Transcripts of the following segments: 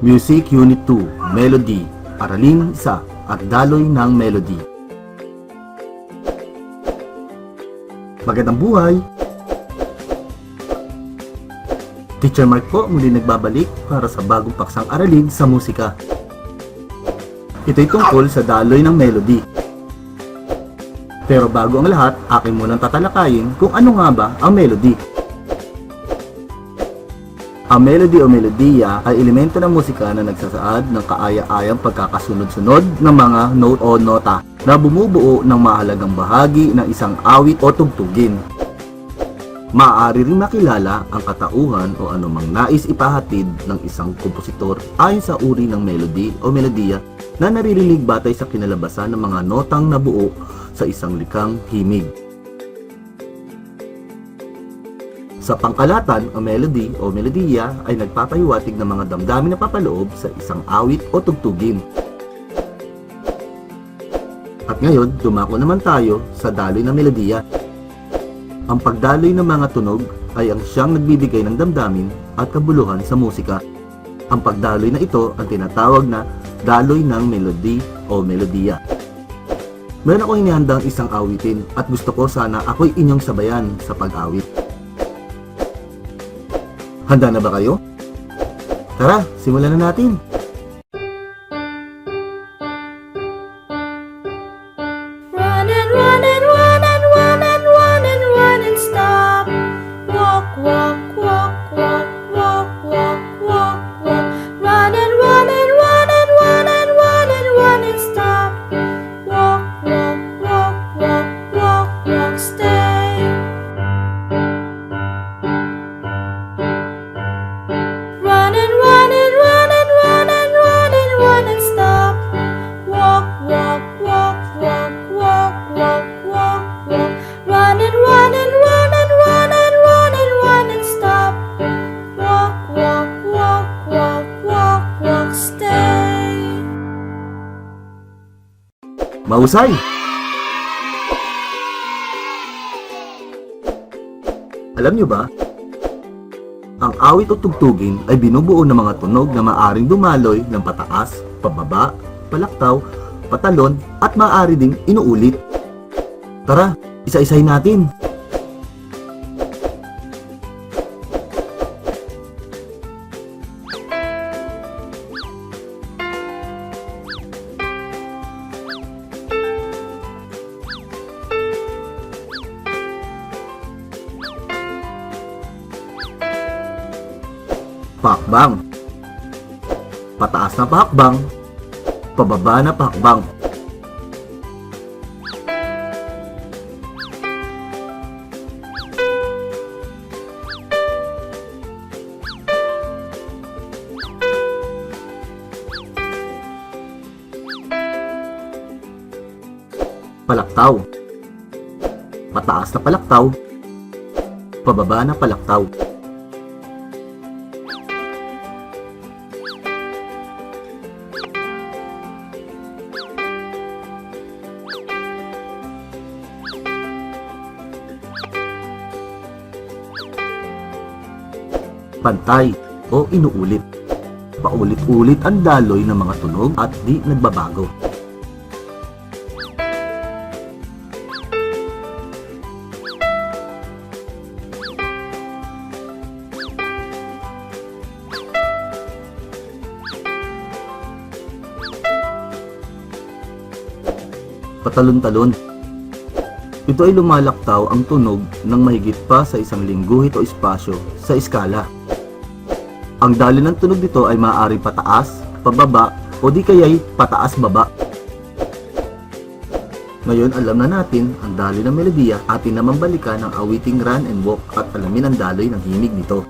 Music Unit 2, Melody, Aralin Isa, at Daloy ng Melody. Magandang buhay! Teacher Mark po muli nagbabalik para sa bagong paksang aralin sa musika. Ito'y tungkol sa daloy ng melody. Pero bago ang lahat, akin munang tatalakayin kung ano nga ba ang melody. Ang melody o melodiya ay elemento ng musika na nagsasaad ng kaaya-ayang pagkakasunod-sunod ng mga note o nota na bumubuo ng mahalagang bahagi ng isang awit o tugtugin. Maaari ring makilala ang katauhan o anumang nais ipahatid ng isang kompositor ayon sa uri ng melody o melodiya na naririnig batay sa kinalabasan ng mga notang nabuo sa isang likhang himig. Sa pangkalatan, ang melody o melodiya ay nagpapahiwatig ng mga damdamin na papaloob sa isang awit o tugtugin. At ngayon, dumako naman tayo sa daloy ng melodiya. Ang pagdaloy ng mga tunog ay ang siyang nagbibigay ng damdamin at kabuluhan sa musika. Ang pagdaloy na ito ang tinatawag na daloy ng melody o melodiya. Meron akong inihandang isang awitin at gusto ko sana ako'y inyong sabayan sa pag-awit. Handa na ba kayo? Tara, simulan na natin! Mahusay! Alam nyo ba? Ang awit o tugtugin ay binubuo ng mga tunog na maaring dumaloy ng pataas, pababa, palaktaw, patalon at maaari ding inuulit. Tara, isa-isahin natin. Pakbang. Pataas na pakbang. Pababa na pakbang. Palaktaw. Pataas na palaktaw. Pababa na palaktaw. Pantay o inuulit. Paulit-ulit ang daloy ng mga tunog at di nagbabago. Patalon-talon ito ay lumalaktaw ang tunog ng mahigit pa sa isang lingguhit o espasyo sa iskala. Ang daloy ng tunog nito ay maaaring pataas, pababa, o di kaya'y pataas-baba. Ngayon alam na natin ang daloy ng melodiya, atin naman balikan ang awiting run and walk at alamin ang daloy ng himig nito.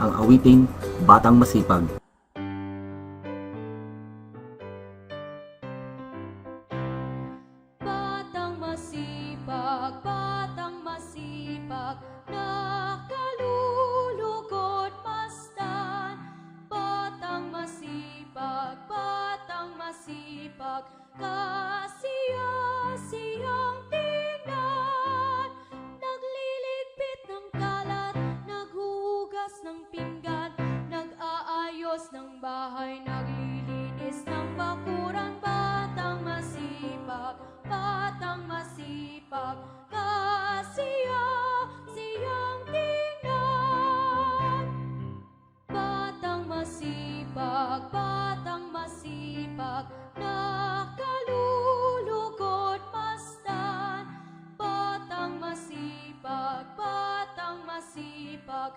Ang awiting Batang Masipag. Batang masipag, nakalulugod masdan. Batang masipag, batang masipag,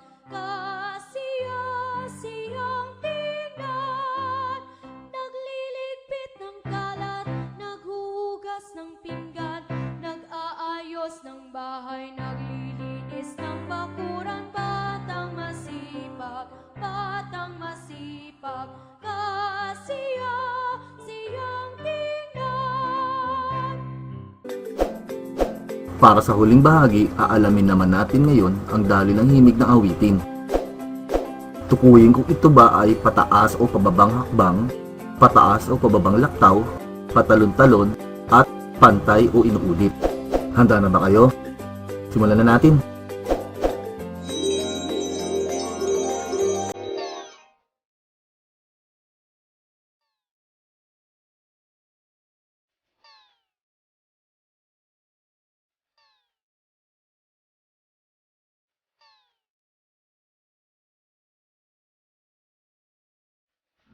Para sa huling bahagi, aalamin naman natin ngayon ang dali ng himig ng awitin. Tukuyin kung ito ba ay pataas o pababang hakbang, pataas o pababang laktaw, patalon-talon, at pantay o inuulit. Handa na ba kayo? Simulan na natin.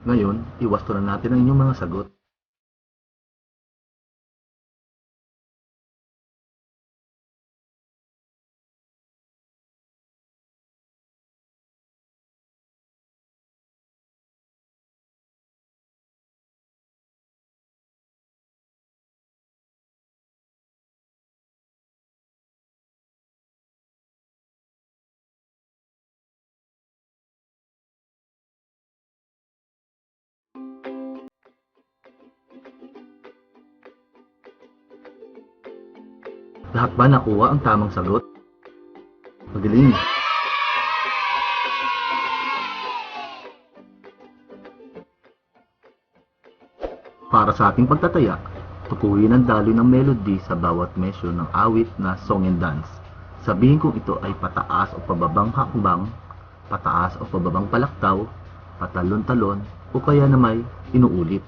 Ngayon, iwasto na natin ang inyong mga sagot. Lahat ba nakuha ang tamang sagot? Magaling. Para sa ating pagtataya, tukuyin ang daloy ng melody sa bawat measure ng awit na song and dance. Sabihin kung ito ay pataas o pababang hakbang, pataas o pababang palaktaw, patalon-talon, o kaya na may inuulit.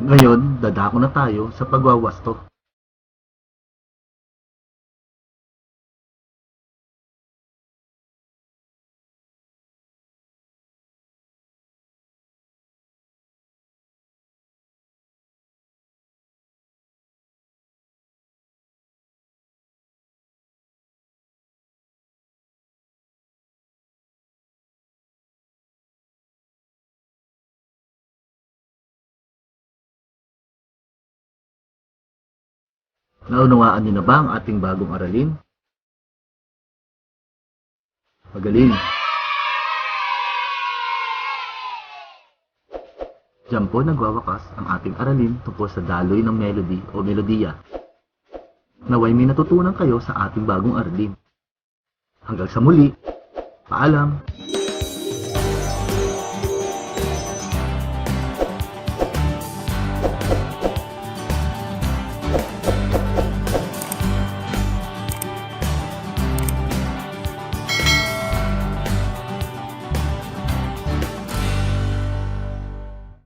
Ngayon, dadako na tayo sa pagwawasto. Naunawaan niyo na ba ang ating bagong aralin? Magaling! Diyan po nagwawakas ang ating aralin tungkol sa daloy ng melody o melodiya. Naway may natutunan kayo sa ating bagong aralin. Hanggang sa muli, paalam!